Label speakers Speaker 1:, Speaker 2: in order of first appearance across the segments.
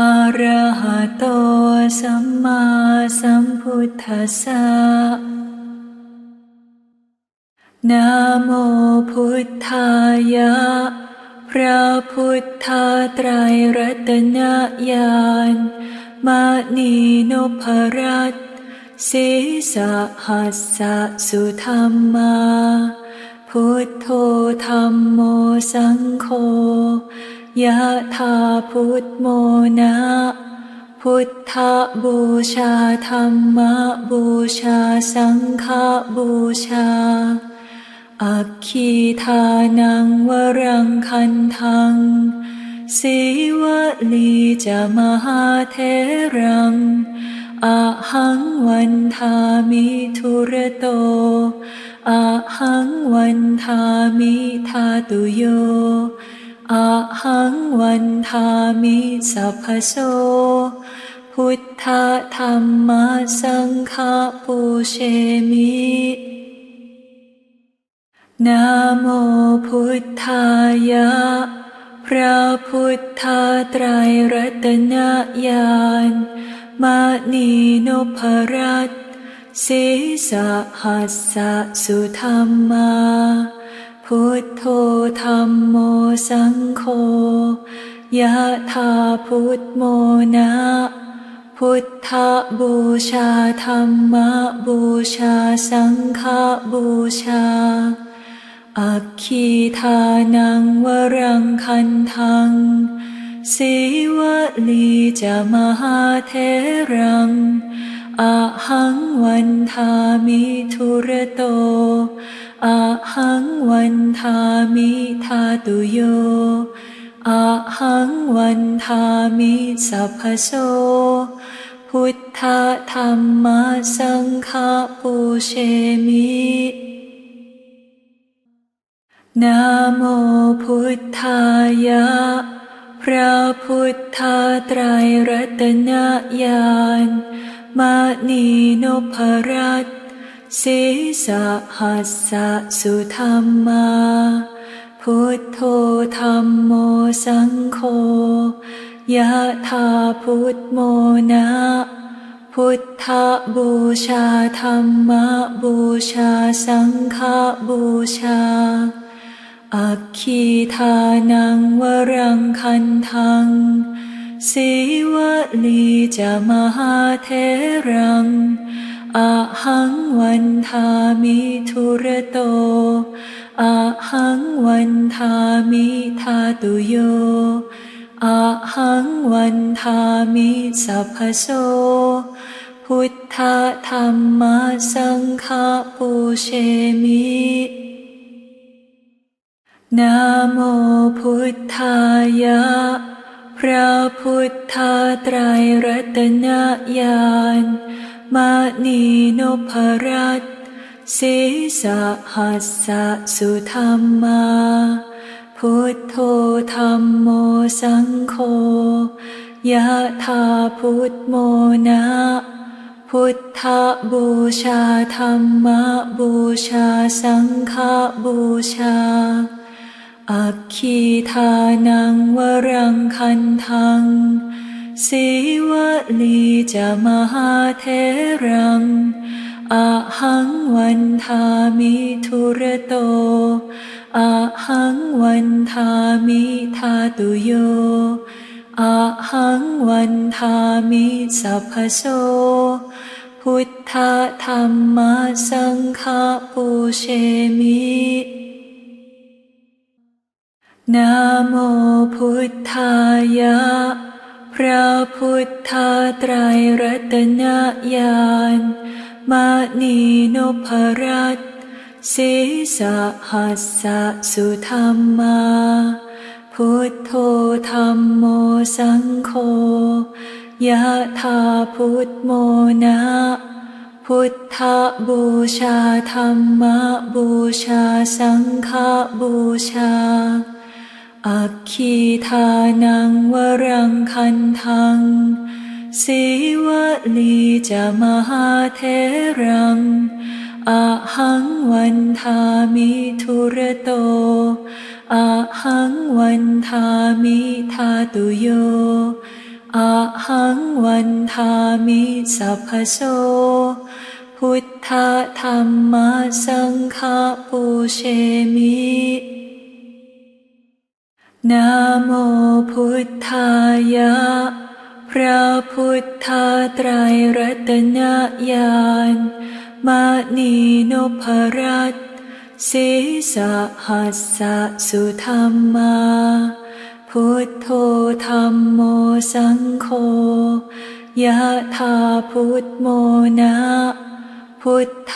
Speaker 1: อะระหะโตสัมมาสัมพุทธัสสะนะโมพุทธายะ พระพุทธไตรยรัตนญาณมานีนพรัตน์สีสหัสสะสุธรรมา พุทโธธรรมโมสังโฆ ยะธาพุทโมนะ พุทธบูชาธรรมบูชาสังฆบูชา อัคคีทานังวรังคันทังสีวลีจะมหาเทรังอะหังวันทามิทุระโตอะหังวันทามิทาตุโย อะหังวันทามิสัพโส พุทธธรรมสังฆปูเชมินะโมพุทธายะ พระพุทธไตรยรัตนญาณมานีนพรัตน์สีสหัสสะสุธรรมา พุทโธธรรมโมสังโฆยะธาพุทโมนะ พุทธบูชาธรรมบูชาสังฆบูชา อัคคีทานังวรังคันทังสีวลีจะมหาเทรังอะหังวันทามิทุรโต อะหังวันทามิทาตุโยอะหังวันทามิสัพพโสพุทธธรรมสังฆปูเชมินะโมพุทธายะ พระพุทธไตรรัตนญาณมานีนพรัต น์สีสหัสสะสุธรรมา พุทโธธรรมโมสังโฆยะธาพุทโมนะ พุทธบูชาธรรมบูชาสังฆบูชา อัคคีทานังวรังคันทังสีวลีจะมหาเทรัง อะหังวันทามิทุระโตอะหังวันทามิทาตุโยอะหังวันทามิสัพพโสพุทธธรรมสังฆปูเชมินะโมพุทธายะ พระพุทธไตรยรัตนญาณ มานีนพรัตน์สีสหัสสะสุธรรมา พุทโธธรรมโมสังโฆยะธาพุทโมนะ พุทธบูชาธรรมบูชาสังฆบูชา อัคคีทานังวรังคันทัง สีวลีจะมหาเทรังอะหังวันทามิทุระโตอะหังวันทามิทาตุโยอะหังวันทามิสัพพโสพุทธธรรมสังฆปูเชมินะโมพุทธายะ พระพุทธไตรยรัตนญาณมานีนพรัตน์สีสหัสสะสุธรรมา พุทโธธรรมโมสังโฆยะถาพุทโมนะ พุทธบูชาธรรมบูชาสังฆบูชา อัคคีทานังวรังคันทังสีวลีจะมหาเทรังอะหังวันทามิทุระโตอะหังวันทามิทาตุโยอะหังวันทามิสัพพโสพุทธธรรมสังฆปูเชมิ นะโมพุทธายะ พระพุทธไตรรัตนญาณมานีนพรัตน์สีสหัสสะสุธรรมา พุทโธธรรมโมสังโฆยะถาพุทโมนะ พุทธ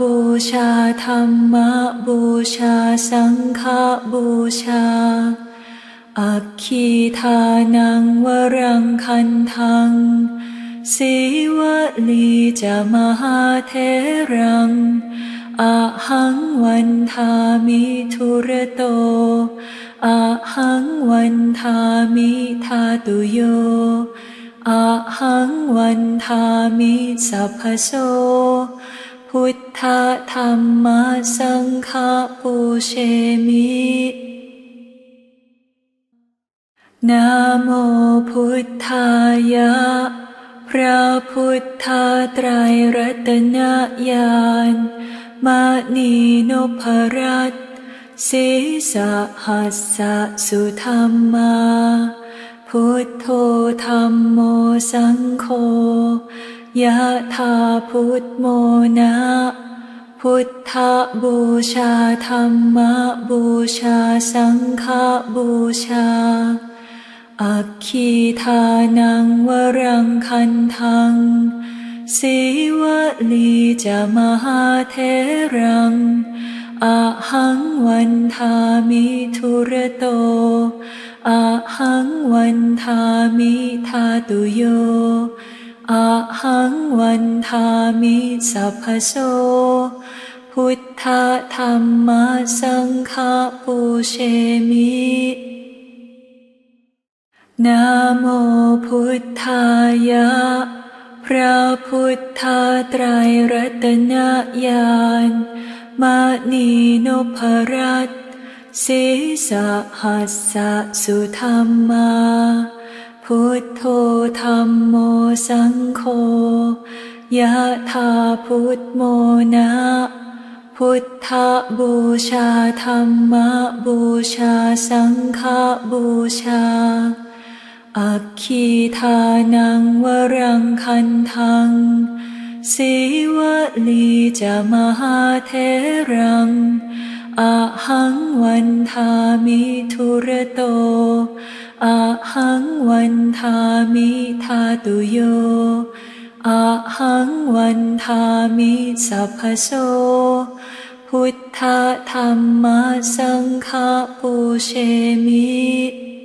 Speaker 1: บูชาธรรมบูชาสังฆบูชา อัคคีทานังวรังคันทังสีวลีจะมหาเทรังอะหังวันทามิทุระโตอะหังวันทามิทาตุโยอะหังวันทามิสัพพโสพุทธธรรมสังฆปูเชมิ นะโมพุทธายะ พระพุทธไตรรัตนญาณมานีนพรัตน์สีสหัสสะสุธรรมา พุทโธธรรมโมสังโฆยะถาพุทโมนะ พุทธบูชาธรรมบูชาสังฆบูชา อัคคีทานังวรังคันทังสีวลีจะมหาเทรังอะหังวันทามิทุระโตอะหังวันทามิทาตุโยอะหังวันทามิสัพพโสพุทธธรรมสังฆปูเชมิ นะโมพุทธายะ พระพุทธไตรรัตนญาณมานีนพรัตน์สีสหัสสะสุธรรมา พุทโธธรรมโมสังโฆยะถาพุทโมนะ พุทธบูชาธรรมบูชาสังฆบูชา อัคคีทานังวรังคันทังสีวลีจะมหาเทรังอะหังวันทามิทุระโตอะหังวันทามิทาตุโยอะหังวันทามิสัพพโสพุทธธรรมสังฆปูเชมิ